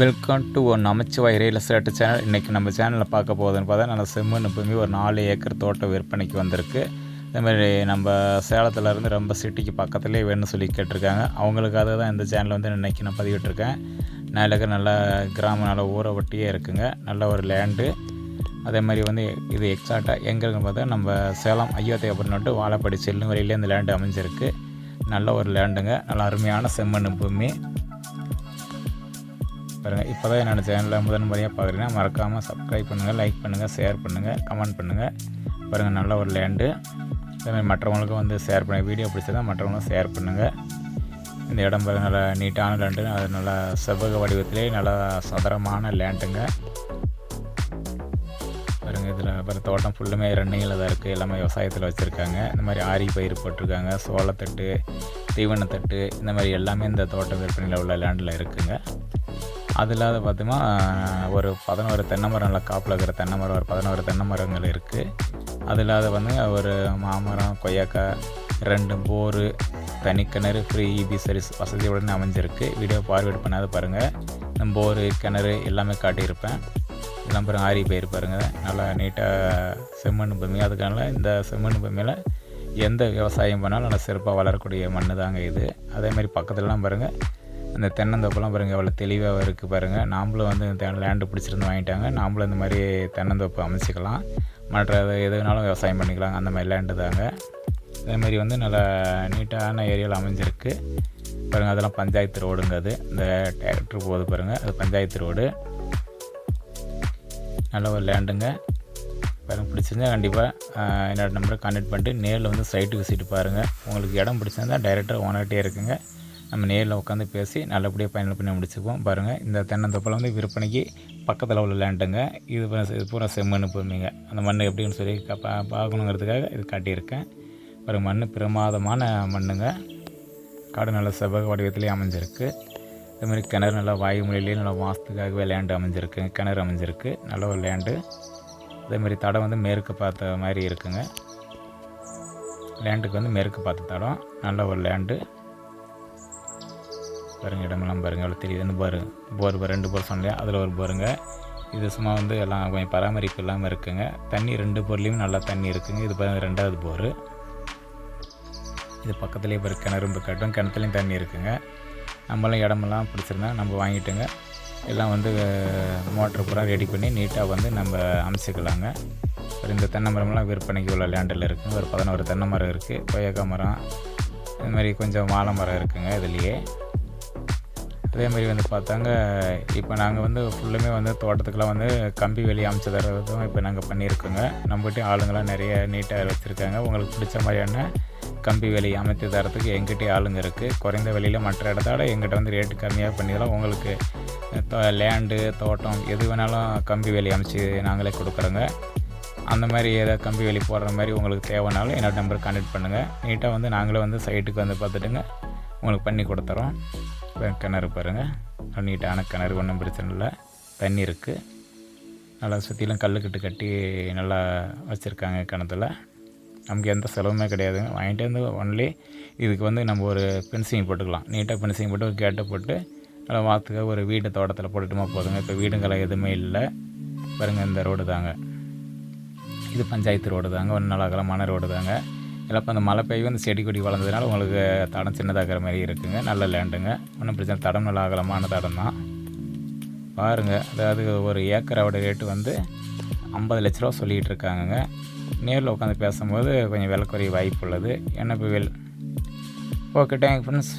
Welcome to ஒரு நமச்சிவாய் real estate channel இன்றைக்கி நம்ம சேனலில் பார்க்க போகுதுன்னு பார்த்தா நல்ல செம்மண் பூமி ஒரு நாலு ஏக்கர் தோட்டம் விற்பனைக்கு வந்திருக்கு. அதேமாதிரி நம்ம சேலத்துலேருந்து ரொம்ப சிட்டிக்கு பக்கத்துலேயே வேணும்னு சொல்லி கேட்டிருக்காங்க. அவங்களுக்காக தான் இந்த சேனல் வந்து இன்றைக்கி நான் பதிவிட்டிருக்கேன். நாளைக்கு நல்ல கிராமம் நல்ல ஊரை ஒட்டியே இருக்குங்க. நல்ல ஒரு லேண்டு அதே மாதிரி வந்து இது எக்ஸாக்டாக எங்கே இருக்குன்னு பார்த்தா நம்ம சேலம் ஐயோத்தையபுரம் நட்டு வாழப்படி செல்லும் வரையிலே இந்த லேண்டு அமைஞ்சிருக்கு. நல்ல ஒரு லேண்டுங்க நல்ல அருமையான செம்மண் பூமி. பாருங்கள் இப்போ தான் என்னோடய சேனலில் முதன் முறையாக பார்க்குறீங்கன்னா மறக்காமல் சப்ஸ்கிரைப் பண்ணுங்கள் லைக் பண்ணுங்கள் ஷேர் பண்ணுங்கள் கமெண்ட் பண்ணுங்கள் பாருங்கள் நல்ல ஒரு லேண்டு அதேமாதிரி மற்றவங்களுக்கும் வந்து ஷேர் பண்ணுங்கள் வீடியோ பிடிச்சதா மற்றவங்களும் ஷேர் பண்ணுங்கள் இந்த இடம் பாருங்கள் நல்லா நீட்டான லேண்டு அது நல்லா செவ்வக வடிவத்திலே நல்லா சதுரமான லேண்டுங்க பாருங்கள் இதில் அப்புறம் தோட்டம் ஃபுல்லுமே ரன்னிங்கில் தான் இருக்குது எல்லாமே விவசாயத்தில் வச்சுருக்காங்க. இந்த மாதிரி ஆரி பயிர் போட்டிருக்காங்க சோளத்தட்டு தீவனத்தட்டு இந்த மாதிரி எல்லாமே இந்த தோட்டம் விற்பனையில் உள்ள லேண்டில் இருக்குதுங்க அது இல்லாத பார்த்தோமா ஒரு பதினோரு தென்னை மரம் நல்லா காப்பில் இருக்கிற தென்னை மரம் ஒரு பதினோரு தென்னை மரங்கள் இருக்குது அது இல்லாத வந்து ஒரு மாமரம் கொய்யாக்காய் ரெண்டு போரு தனி கிணறு ஃப்ரீ இபி சர்வீஸ் வசதியுடன் அமைஞ்சிருக்கு. வீடியோ பார்வேட் பண்ணாத பாருங்கள் இந்த போரு கிணறு எல்லாமே காட்டியிருப்பேன். இதெல்லாம் பாருங்கள் ஆரி பாருங்கள் நல்லா நீட்டாக செம்மண் பூமி. அதுக்கான இந்த செம்மண் பூமியில் எந்த விவசாயம் பண்ணாலும் நல்லா சிறப்பாக வளரக்கூடிய மண் தாங்க இது அதேமாதிரி பக்கத்துலலாம் பாருங்கள் அந்த தென்னந்தோப்பெல்லாம் பாருங்கள் எவ்வளோ தெளிவாக இருக்குது பாருங்கள் நாம்ளும் வந்து லேண்டு பிடிச்சிருந்து வாங்கிட்டாங்க. நாம்ளும் இந்த மாதிரி தென்னந்தோப்பு அமைச்சிக்கலாம். மற்ற எது வேணாலும் விவசாயம் பண்ணிக்கலாம். அந்த மாதிரி லேண்டு தாங்க. அதே மாதிரி வந்து நல்லா நீட்டான ஏரியாவில் அமைஞ்சிருக்கு. பாருங்கள் அதெல்லாம் பஞ்சாயத்து ரோடுங்க அது. இந்த டிராக்டர் போகுது பாருங்கள் அது பஞ்சாயத்து ரோடு. நல்ல ஒரு லேண்டுங்க பாருங்கள் பிடிச்சிருந்தா கண்டிப்பாக என்னோடய நம்பரை கான்டாக்ட் பண்ணிட்டு நேரில் வந்து சைட்டு விசிட்டு பாருங்கள் உங்களுக்கு இடம் பிடிச்சிருந்தா டைரெக்டாக ஓனர்கிட்டே இருக்குங்க. நம்ம நேரில் உட்காந்து பேசி நல்லபடியாக பயணம் பண்ணி முடிச்சுக்குவோம். பாருங்கள் இந்த தென்னந்தோப்பில் வந்து விற்பனைக்கு பக்கத்தில் உள்ள லேண்டுங்க இது பூரா- இது பூரா செம்மண் பூமிங்க. அந்த மண் எப்படின்னு சொல்லி பா பார்க்கணுங்கிறதுக்காக இது காட்டியிருக்கேன். ஒரு மண் பிரமாதமான மண்ணுங்க. காடு நல்ல செவ்வக வடிவத்திலே அமைஞ்சிருக்கு. அதே மாதிரி கிணறு நல்லா வாயுமொழியிலேயே நல்லா வாசத்துக்காகவே லேண்டு அமைஞ்சிருக்கு. கிணறு அமைஞ்சிருக்கு. நல்ல ஒரு லேண்டு அதேமாதிரி தடம் வந்து மேற்கு பார்த்த மாதிரி இருக்குங்க. லேண்டுக்கு வந்து மேற்கு பார்த்த தடம். நல்ல ஒரு லேண்டு பாருங்கள் இடமெல்லாம் பாருங்கள் எவ்வளோ தெரியுதுன்னு பாரு போர் ரெண்டு போர் சொன்னேன் அதில் ஒரு போருங்க. இது சும்மா வந்து எல்லாம் கொஞ்சம் பராமரிப்பு இல்லாமல் இருக்குங்க. தண்ணி ரெண்டு போர்லேயும் நல்லா தண்ணி இருக்குங்க. இது பாருங்கள் ரெண்டாவது போர். இது பக்கத்துலேயே பாரு கிணறு கட்டும். கிணத்துலையும் தண்ணி இருக்குங்க. நம்மளும் இடமெல்லாம் பிடிச்சிருந்தா நம்ம வாங்கிட்டுங்க. எல்லாம் வந்து மோட்ரு பூரா ரெடி பண்ணி நீட்டாக வந்து நம்ம அமைச்சிக்கலாங்க. ஒரு இந்த தென்னை மரம்லாம் விற்பனைக்கு உள்ள லேண்டில் இருக்குங்க. ஒரு பதினோரு தென்னை மரம் இருக்குது கொய்யாக்காய் மரம். இது மாதிரி கொஞ்சம் வாழை மரம் இருக்குங்க இதுலேயே. அதே மாதிரி வந்து பார்த்தாங்க இப்போ நாங்கள் வந்து ஃபுல்லுமே வந்து தோட்டத்துக்கெலாம் வந்து கம்பி வேலி அமைச்சு தர்றதும் இப்போ நாங்கள் பண்ணியிருக்கோங்க. நம்மகிட்ட ஆளுங்களாம் நிறைய நீட்டாக வச்சுருக்காங்க. உங்களுக்கு பிடிச்ச மாதிரியான கம்பி வேலி அமைத்து தரத்துக்கு எங்கிட்டே ஆளுங்க இருக்குது குறைந்த விலையில் மற்ற இடத்தோட எங்கிட்ட வந்து ரேட்டு கம்மியாக பண்ணிடலாம் உங்களுக்கு லேண்டு தோட்டம் எது வேணாலும் கம்பி வேலி அமைச்சு நாங்களே கொடுக்குறோங்க. அந்த மாதிரி ஏதாவது கம்பி வேலி போடுற மாதிரி உங்களுக்கு தேவைனாலும் என்னோடய நம்பர் கான்டெக்ட் பண்ணுங்கள் நீட்டாக வந்து நாங்களே வந்து சைட்டுக்கு வந்து பார்த்துட்டுங்க உங்களுக்கு பண்ணி கொடுத்துறோம். கிணறு பாருங்கள் நீட்டான கிணறு ஒன்றும் பிரச்சனை இல்லை. தண்ணி இருக்குது நல்லா சுற்றிலும் கல்லுக்கட்டு கட்டி நல்லா வச்சுருக்காங்க கிணத்துல. நமக்கு எந்த செலவுமே கிடையாதுங்க. வாங்கிட்டு வந்து ஒன்லி இதுக்கு வந்து நம்ம ஒரு பென்சிங் போட்டுக்கலாம். நீட்டாக பென்சிங் போட்டு ஒரு கேட்டை போட்டு நல்லா வாத்துக்க ஒரு வீடு தோட்டத்தில் போட்டுட்டுமா போதுங்க. இப்போ வீடுங்களை எதுவுமே இல்லை. பாருங்கள் இந்த ரோடு தாங்க. இது பஞ்சாயத்து ரோடு தாங்க. ஒன்று நல்ல அகலமான ரோடு தாங்க. இல்லை இப்போ அந்த மழை பெய்யும் அந்த செடி கொடி வளர்ந்ததுனால உங்களுக்கு தடம் சின்னதாகிற மாதிரி இருக்குங்க. நல்ல லேண்டுங்க ஒன்றும் பிரச்சனை தடம் நல்ல அகலமான தடம் தான். பாருங்கள் அதாவது ஒரு ஏக்கரோட ரேட்டு வந்து ஐம்பது லட்ச ரூபா சொல்லிகிட்டு இருக்காங்கங்க. நேரில் உட்காந்து பேசும்போது கொஞ்சம் விலை குறைய வாய்ப்பு உள்ளது. என்ன இப்போ வெல் ஓகே தேங்க் ஃப்ரெண்ட்ஸ்